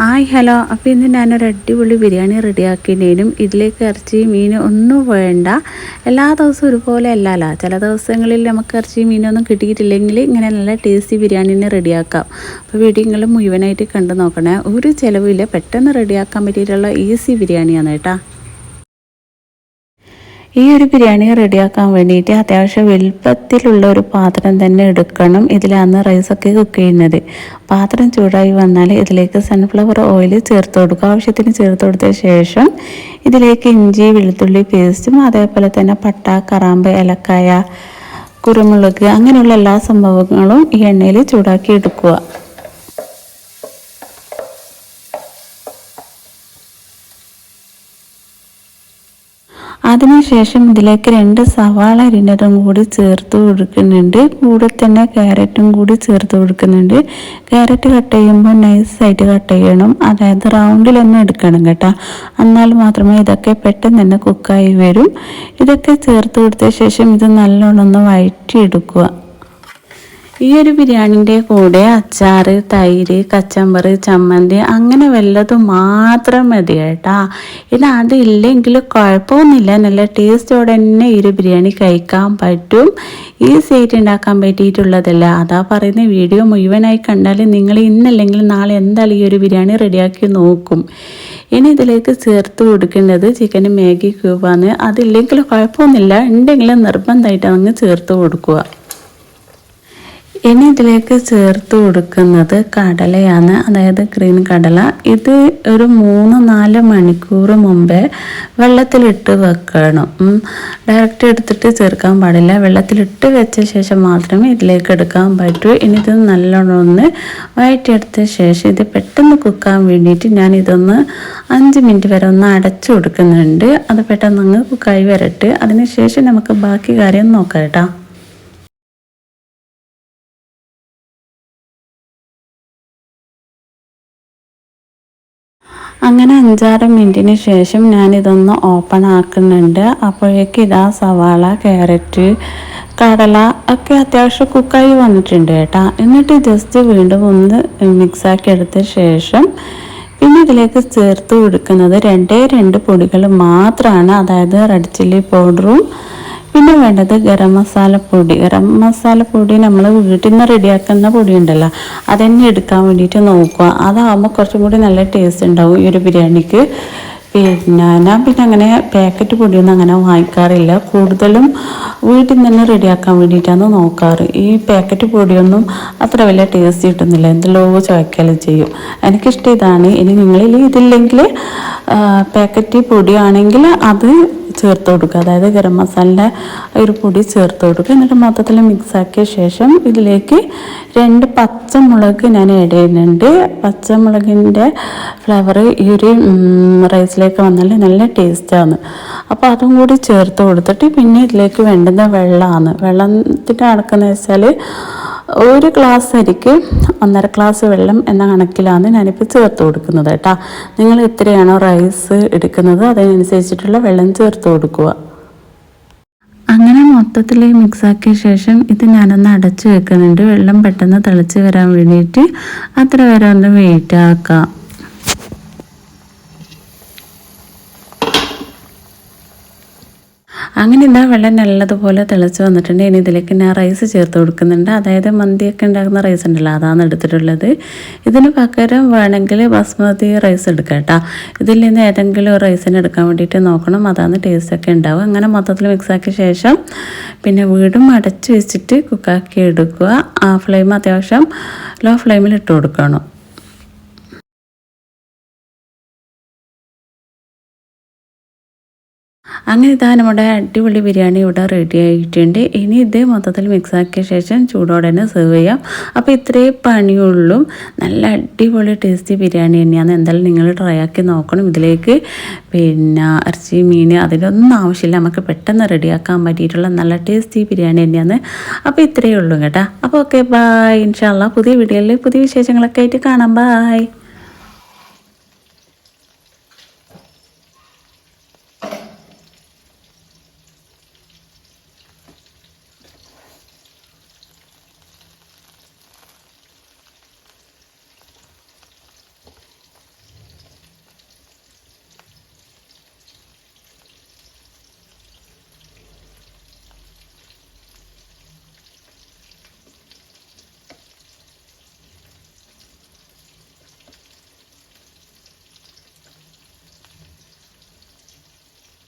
Hi hello. അപ്പോൾ ഇന്ന് ഞാനൊരു അടിപൊളി ബിരിയാണി റെഡിയാക്കിയതിനും ഇതിലേക്ക് ഇറച്ചി മീൻ ഒന്നും വേണ്ട. എല്ലാ ദിവസവും ഒരുപോലെ അല്ലല്ലോ. ചില ദിവസങ്ങളിൽ നമുക്ക് ഇറച്ചി മീനൊന്നും കിട്ടിയിട്ടില്ലെങ്കിൽ ഇങ്ങനെ നല്ല ടേസ്റ്റി ബിരിയാണിനെ റെഡിയാക്കാം. അപ്പോൾ വീഡിയോ നിങ്ങൾ മുഴുവനായിട്ട് കണ്ടു നോക്കണേ. ഒരു ചിലവില്ല പെട്ടെന്ന് റെഡിയാക്കാൻ പറ്റിയിട്ടുള്ള ഈസി ബിരിയാണിയാണ് കേട്ടോ. ഈ ഒരു ബിരിയാണി റെഡിയാക്കാൻ വേണ്ടിയിട്ട് അത്യാവശ്യം വലുപ്പത്തിലുള്ള ഒരു പാത്രം തന്നെ എടുക്കണം ഇതിലാണ് റൈസൊക്കെ കുക്ക് ചെയ്യുന്നത്. പാത്രം ചൂടായി വന്നാൽ ഇതിലേക്ക് സൺഫ്ലവർ ഓയിൽ ചേർത്ത് കൊടുക്കുക. ആവശ്യത്തിന് ചേർത്ത് കൊടുത്ത ശേഷം ഇതിലേക്ക് ഇഞ്ചി വെളുത്തുള്ളി പേസ്റ്റും അതേപോലെ തന്നെ പട്ട കറാമ്പ് ഏലക്കായ കുരുമുളക് അങ്ങനെയുള്ള എല്ലാ സംഭവങ്ങളും ഈ എണ്ണയിൽ ചൂടാക്കി എടുക്കുക. അതിനുശേഷം ഇതിലേക്ക് രണ്ട് സവാള അരിഞ്ഞതും കൂടി ചേർത്ത് കൊടുക്കുന്നുണ്ട് കൂടെ തന്നെ ക്യാരറ്റും കൂടി ചേർത്ത് കൊടുക്കുന്നുണ്ട് ക്യാരറ്റ് കട്ട് ചെയ്യുമ്പോൾ നൈസായിട്ട് കട്ട് ചെയ്യണം. അതായത് റൗണ്ടിലൊന്നും എടുക്കണം കേട്ടോ. എന്നാൽ മാത്രമേ ഇതൊക്കെ പെട്ടെന്ന് തന്നെ കുക്കായി വരും. ഇതൊക്കെ ചേർത്ത് കൊടുത്ത ശേഷം ഇത് നല്ലോണം ഒന്ന് വഴറ്റിയെടുക്കുക. ഈ ഒരു ബിരിയാണിന്റെ കൂടെ അച്ചാറ് തൈര് കച്ചമ്പർ ചമ്മന്തി അങ്ങനെ വല്ലതും മാത്രം മതി കേട്ടാ. ഇനി അതില്ലെങ്കിൽ കുഴപ്പമൊന്നുമില്ല. നല്ല ടേസ്റ്റോടെ തന്നെ ഈ ഒരു ബിരിയാണി കഴിക്കാൻ പറ്റും. ഈ സീറ്റ് ഉണ്ടാക്കാൻ പറ്റിയിട്ടുള്ളതല്ല. അതാ പറയുന്ന വീഡിയോ മുഴുവനായി കണ്ടാൽ നിങ്ങൾ ഇന്നല്ലെങ്കിൽ നാളെ എന്തായാലും ഈ ഒരു ബിരിയാണി റെഡിയാക്കി നോക്കും. ഇനി ഇതിലേക്ക് ചേർത്ത് കൊടുക്കേണ്ടത് ചിക്കൻ മാഗി ക്യൂബാണ് അതില്ലെങ്കിൽ കുഴപ്പമൊന്നുമില്ല. ഉണ്ടെങ്കിൽ നിർബന്ധമായിട്ട് അങ്ങ് ചേർത്ത് കൊടുക്കുക. ഇനി ഇതിലേക്ക് ചേർത്ത് കൊടുക്കുന്നത് കടലയാണ്. അതായത് ഗ്രീൻ കടല. ഇത് ഒരു മൂന്ന് നാല് മണിക്കൂർ മുമ്പേ വെള്ളത്തിലിട്ട് വെക്കണം. ഡയറക്റ്റ് എടുത്തിട്ട് ചേർക്കാൻ പാടില്ല. വെള്ളത്തിലിട്ട് വെച്ച ശേഷം മാത്രമേ ഇതിലേക്ക് എടുക്കാൻ പറ്റൂ. ഇനി ഇത് നല്ലോണം ഒന്ന് ശേഷം ഇത് പെട്ടെന്ന് കുക്കാൻ വേണ്ടിയിട്ട് ഞാൻ ഇതൊന്ന് അഞ്ച് മിനിറ്റ് വരെ ഒന്ന് അടച്ചു കൊടുക്കുന്നുണ്ട്. അത് പെട്ടെന്ന് അങ്ങ് കുക്കായി വരട്ടെ. അതിന് ശേഷം നമുക്ക് ബാക്കി കാര്യം നോക്കാം കേട്ടോ. അങ്ങനെ അഞ്ചാറ് മിനിറ്റിന് ശേഷം ഞാനിതൊന്ന് ഓപ്പൺ ആക്കുന്നുണ്ട്. അപ്പോഴേക്ക് ഇതാ സവാള ക്യാരറ്റ് കടല ഒക്കെ അത്യാവശ്യം കുക്കായി വന്നിട്ടുണ്ട് കേട്ടോ. എന്നിട്ട് ജസ്റ്റ് വീണ്ടും ഒന്ന് മിക്സാക്കി എടുത്ത ശേഷം പിന്നെ ഇതിലേക്ക് ചേർത്ത് കൊടുക്കുന്നത് രണ്ടേ രണ്ട് പൊടികൾ മാത്രമാണ് അതായത് റെഡ് ചില്ലി പൗഡറും പിന്നെ വേണ്ടത് ഗരം മസാല പൊടി. ഗരം മസാല പൊടി നമ്മൾ വീട്ടിൽ നിന്ന് റെഡിയാക്കുന്ന പൊടി ഉണ്ടല്ലോ അതന്നെ എടുക്കാൻ വേണ്ടിയിട്ട് നോക്കുക. അതാകുമ്പോൾ കുറച്ചും കൂടി നല്ല ടേസ്റ്റ് ഉണ്ടാവും ഈ ഒരു ബിരിയാണിക്ക്. പിന്നെ ഞാൻ പിന്നെ അങ്ങനെ പാക്കറ്റ് പൊടിയൊന്നും അങ്ങനെ വാങ്ങിക്കാറില്ല. കൂടുതലും വീട്ടിൽ നിന്ന് തന്നെ റെഡിയാക്കാൻ വേണ്ടിയിട്ടാണ് നോക്കാറ്. ഈ പാക്കറ്റ് പൊടിയൊന്നും അത്ര വലിയ ടേസ്റ്റ് കിട്ടുന്നില്ല. എന്തെല്ലോ ചോദിക്കാലും ചെയ്യും. എനിക്കിഷ്ടം ഇതാണ്. ഇനി നിങ്ങളിൽ ഇതില്ലെങ്കിൽ പാക്കറ്റ് പൊടിയാണെങ്കിൽ അത് ചേർത്ത് കൊടുക്കുക. അതായത് ഗരം മസാലന്റെ ഒരു പൊടി ചേർത്ത് കൊടുക്കുക. എന്നിട്ട് മൊത്തത്തിൽ മിക്സാക്കിയ ശേഷം ഇതിലേക്ക് രണ്ട് പച്ചമുളക് ഞാൻ ആഡ് ചെയ്യുന്നുണ്ട്. പച്ചമുളകിന്റെ ഫ്ലേവർ ഈ ഒരു റൈസിലേക്ക് വന്നാൽ നല്ല ടേസ്റ്റാണ് അപ്പോൾ അതും കൂടി ചേർത്ത് കൊടുത്തിട്ട് പിന്നെ ഇതിലേക്ക് വേണ്ടുന്ന വെള്ളമാണ്. വെള്ളത്തിന്റെ കണക്കെന്ന് വെച്ചാൽ ഒരു ഗ്ലാസ് അരിക്ക് ഒന്നര ഗ്ലാസ് വെള്ളം എന്ന കണക്കിലാണ് ഞാനിപ്പോൾ ചേർത്ത് കൊടുക്കുന്നത് കേട്ടോ. നിങ്ങൾ എത്രയാണോ റൈസ് എടുക്കുന്നത്? അതിനനുസരിച്ചിട്ടുള്ള വെള്ളം ചേർത്ത് കൊടുക്കുക. അങ്ങനെ മൊത്തത്തിൽ മിക്സാക്കിയ ശേഷം ഇത് ഞാനൊന്ന് അടച്ചു വെക്കുന്നുണ്ട്. വെള്ളം പെട്ടെന്ന് തിളച്ച് വരാൻ വേണ്ടിയിട്ട് അത്ര വരെ ഒന്ന് വെയിറ്റ് ആക്കാം. അങ്ങനെ ഇതാ വെള്ളം നല്ലതുപോലെ തിളച്ച് വന്നിട്ടുണ്ട്. ഇനി ഇതിലേക്ക് ഞാൻ റൈസ് ചേർത്ത് കൊടുക്കുന്നുണ്ട്. അതായത് മന്തിയൊക്കെ ഉണ്ടാക്കുന്ന റൈസ് ഉണ്ടല്ലോ അതാണ് എടുത്തിട്ടുള്ളത്. ഇതിന് പകരം വേണമെങ്കിൽ ബസ്മതി റൈസ് എടുക്കാം കേട്ടോ. ഇതിൽ നിന്ന് ഏതെങ്കിലും റൈസിന് എടുക്കാൻ വേണ്ടിയിട്ട് നോക്കണം. അതാണ് ടേസ്റ്റൊക്കെ ഉണ്ടാവും അങ്ങനെ മൊത്തത്തിൽ മിക്സാക്കിയ ശേഷം പിന്നെ വീടും അടച്ച് വെച്ചിട്ട് കുക്കാക്കി എടുക്കുക. ആ ഫ്ലെയിം അത്യാവശ്യം ലോ ഫ്ലെയിമിൽ ഇട്ട് കൊടുക്കണം. അങ്ങനെ ഇതാ നമ്മുടെ അടിപൊളി ബിരിയാണി ഇവിടെ റെഡി ആയിട്ടുണ്ട്. ഇനി ഇത് മൊത്തത്തിൽ മിക്സാക്കിയ ശേഷം ചൂടോടെ തന്നെ സെർവ് ചെയ്യാം. അപ്പോൾ ഇത്രയും പണിയുള്ളൂ. നല്ല അടിപൊളി ടേസ്റ്റി ബിരിയാണി തന്നെയാണ്. എന്തായാലും നിങ്ങൾ ട്രൈ ആക്കി നോക്കണം ഇതിലേക്ക്. പിന്നെ ഇറച്ചി മീൻ അതിലൊന്നും ആവശ്യമില്ല. നമുക്ക് പെട്ടെന്ന് റെഡിയാക്കാൻ പറ്റിയിട്ടുള്ള നല്ല ടേസ്റ്റി ബിരിയാണി തന്നെയാണ്. അപ്പോൾ ഇത്രയേ ഉള്ളൂ കേട്ടോ. അപ്പോൾ ഓക്കെ ബായ് ഇൻഷാല്ല പുതിയ വീഡിയോയിൽ പുതിയ വിശേഷങ്ങളൊക്കെ ആയിട്ട് കാണാം. ബായ്